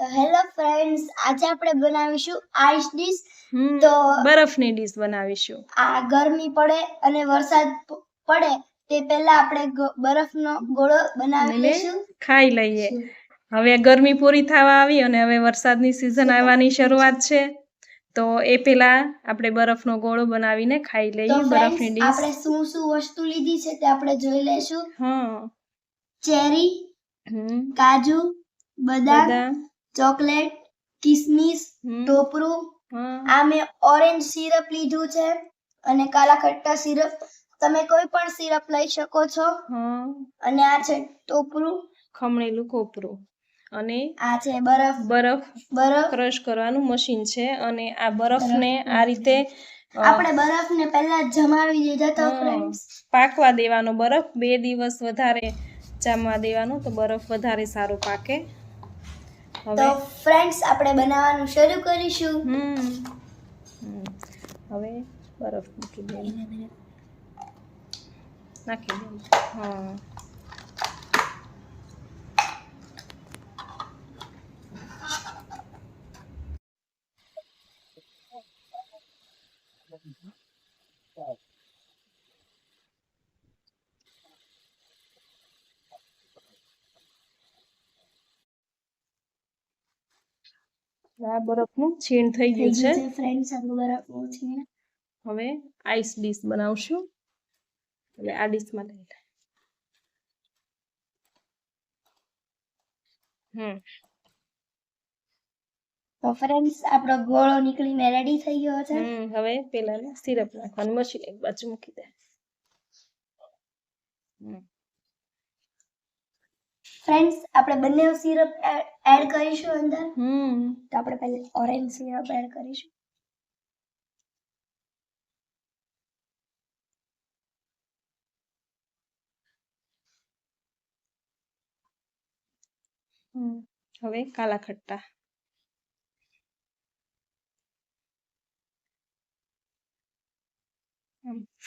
તો hello friends આજે આપણે બનાવીશું આઈસ ડીશ. તો બરફની ડીશ બનાવીશું. આ ગરમી પડે અને વરસાદ પડે તે પહેલા આપણે બરફનો ગોળો બનાવી લઈશું. ખાઈ લઈએ. હવે ગરમી પૂરી થવા આવી અને હવે વરસાદની સિઝન આવવાની શરૂઆત છે. તો એ પેલા આપણે બરફનો ગોળો બનાવીને ખાઈ લઈએ બરફની ડીશ. આપણે શું શું વસ્તુ લીધી છે તે આપણે જોઈ લઈશું. હા. ચેરી કાજુ બદામ. ચોકલેટ કિસમિસ ટોપરું આ મેં ઓરેન્જ સિરપ લીધું છે અને કાલા ખટ્ટા સિરપ. તમે કોઈ પણ સિરપ લઈ શકો છો. અને આ છે ટોપરું. ખમણેલું કોપરું. અને આ છે બરફ. બરફ બરફ. ક્રશ કરવાનું મશીન છે અને આ બરફને આ રીતે આપણે બરફને પહેલા જમાવી દીધા તો ફ્રેન્ડ્સ પાકવા દેવાનો બરફ. બે દિવસ વધારે જમવા દેવાનો તો બરફ વધારે સારો પાકે. તો ફ્રેન્ડ્સ આપણે બનાવવાનું શરૂ કરીશું. હવે બરફ મૂકી દે. નાખી દે. હા. આ બરફનું છીણ થઈ ગયું છે. ફ્રેન્ડ્સ આપણું હવે આઈસ ડીશ બનાવશું. એટલે આ ડીશમાં લઈ લે. હમ. તો ફ્રેન્ડ્સ આપણો ગોળો નીકળીને રેડી થઈ ગયો છે. હવે પેલા સિરપ નાખવાનું મશીન એક બાજુ મૂકી દે. હમ. ફ્રેન્ડ્સ આપણે બંને સિરપ એડ કરીશું અંદર. હમ. તો આપણે પહેલા ઓરેન્જ સિરપ એડ કરીશું. હમ. હવે કાલા ખટ્ટા.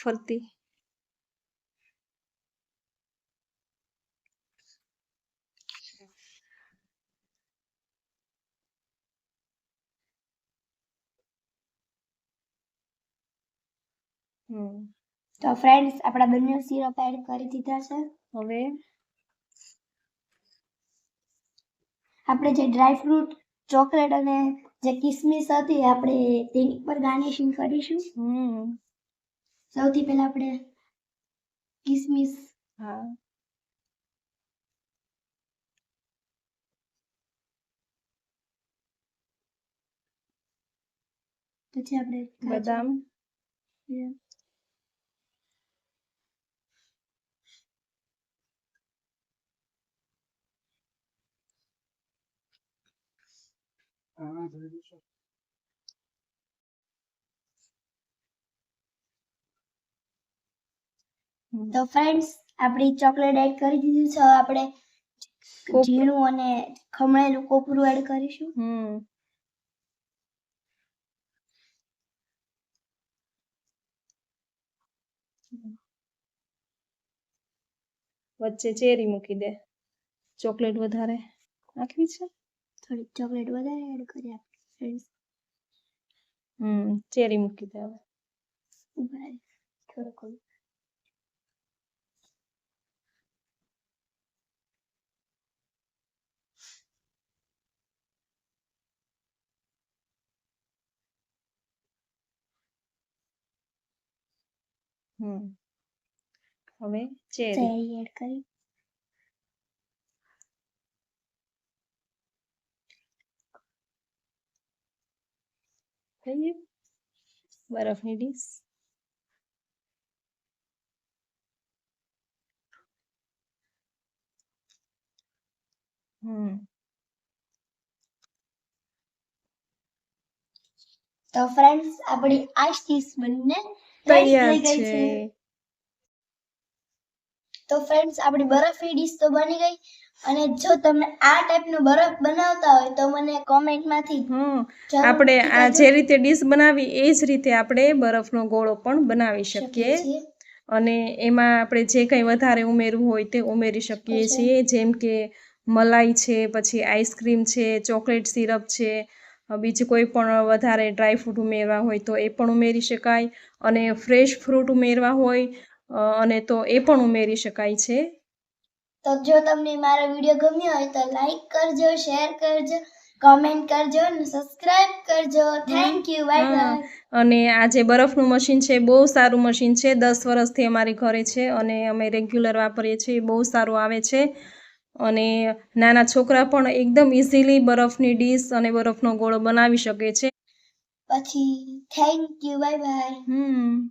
ફરતી. તો ફ્રેન્ડ્સ આપણા બંને સિરપ એડ કરી દીધા છે. હવે? આપણે જે ડ્રાય ફ્રૂટ ચોકલેટ અને જે કિસમિસ હતી આપણે તેની પર ગાર્નિશિંગ કરીશું. હમ. સૌથી પહેલા આપણે કિસમિસ હા. પછી આપણે. બદામ. તો ફ્રેન્ડ્સ આપણી ચોકલેટ એડ કરી દીધું છે. આપણે. ઝીણું અને ખમણેલું કોપરું એડ કરીશું. હમ. વચ્ચે ચેરી મૂકી દે. ચોકલેટ વધારે. નાખવી છે? થોડીક ચોકલેટ વધારે એડ કરી આપીએ ફ્રેન્ડ્સ હમ ચેરી મૂકી દે હવે રહી. હમ હવે ચેરી ચેરી એડ કરી ગયું બરફની ડીશ તો ફ્રેન્ડ્સ આપણી આઈસ ડીશ બનીને તૈયાર થઈ ગઈ છે તો ફ્રેન્ડ્સ આપણી બરફની ડીશ તો બની ગઈ. અને જો તમે આ ટાઈપનું બરફ બનાવતા હોય તો મને કોમેન્ટમાંથી આપણે આ જે રીતે ડીશ બનાવી એ જ રીતે આપણે બરફનો ગોળો પણ બનાવી શકીએ અને એમાં આપણે જે કંઈ વધારે ઉમેરવું હોય તે ઉમેરી શકીએ છીએ. જેમ કે મલાઈ છે પછી આઈસ્ક્રીમ છે ચોકલેટ સિરપ છે બીજું કોઈ પણ વધારે ડ્રાયફ્રૂટ ઉમેરવા હોય તો એ પણ ઉમેરી શકાય. અને ફ્રેશ ફ્રૂટ ઉમેરવા હોય અને તો એ પણ ઉમેરી શકાય છે. તો જો તમને મારો વીડિયો ગમ્યો હોય તો લાઈક કરજો શેર કરજો કોમેન્ટ કરજો અને સબસ્ક્રાઇબ કરજો. થેન્ક યુ બાય બાય અને આ જે બરફનું મશીન છે બહુ સારું મશીન છે. દસ વર્ષથી અમારી ઘરે છે અને અમે રેગ્યુલર વાપરીએ છીએ. બહુ સારું આવે છે. અને નાના છોકરા પણ એકદમ ઇઝીલી બરફની ડીશ અને બરફનો ગોળો બનાવી શકે છે. પછી thank you bye bye hmm.